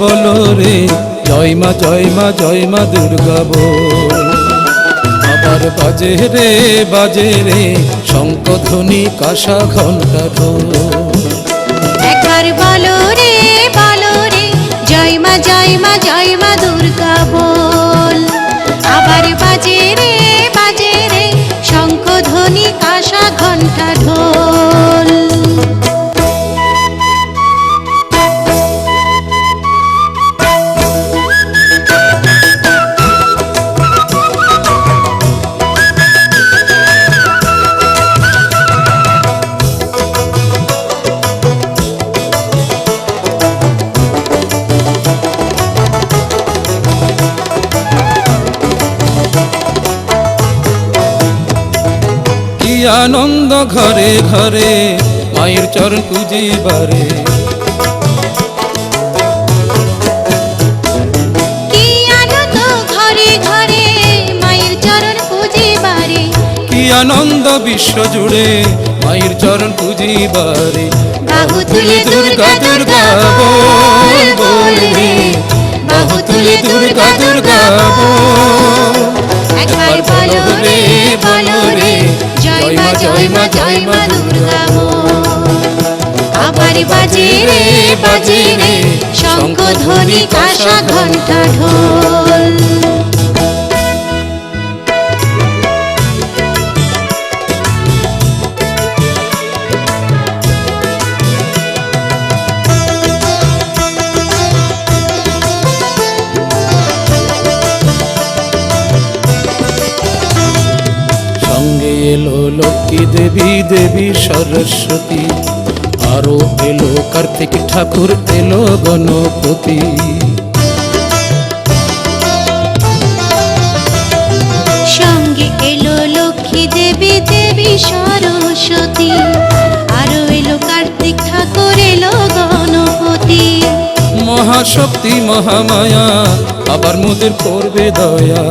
বলো রে। জয় মা জয় মা জয় মা দুর্গা বো আবার বাজে রে বাজে রে, শঙ্কধ্বনি কাশা ঘণ্টা ঢোল। একবার বলো রে বলো রে। জয় মা জয় মা আনন্দ ঘরে ঘরে মায়ের চরণ পুজিবারে কি আনন্দ বিশ্ব জুড়ে মায়ের চরণ পুজিবারে বাহু তুলে দুর্গা দুর্গা বল বল বাহু তুলে দুর্গা বাজে রে বাজে রে শঙ্খ ধ্বনি কাঁসা ঘণ্টা ঢোল। এলো লক্ষ্মী দেবী দেবী সরস্বতী। আরও এলো কার্তিক ঠাকুর এলো গণপতি। সঙ্গে এলো লক্ষ্মী দেবী দেবী সরস্বতী। আরও এলো কার্তিক ঠাকুর এলো গণপতি। মহাশক্তি মহামায়া আবার মোদের করবে দয়া।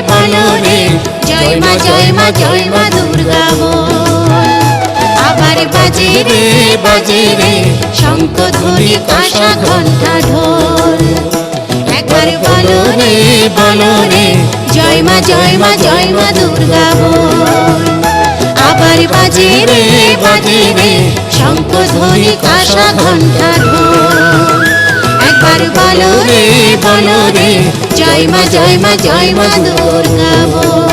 রে জয় মা জয় মা জয় মা দুর্গা আবার বাজে রে বাজে রে শঙ্খ ধ্বনি কাঁসা ঘণ্টা ঢোল একবার বলো রে বলো রে জয় মা জয় মা জয় মা দুর্গা আবার বাজে রে বাজে রে। শঙ্খ ধ্বনি কাঁসা ঘণ্টা ঢোল একবার বলো রে বলো রে জয় মা জয় মা জয় মা দুর্গা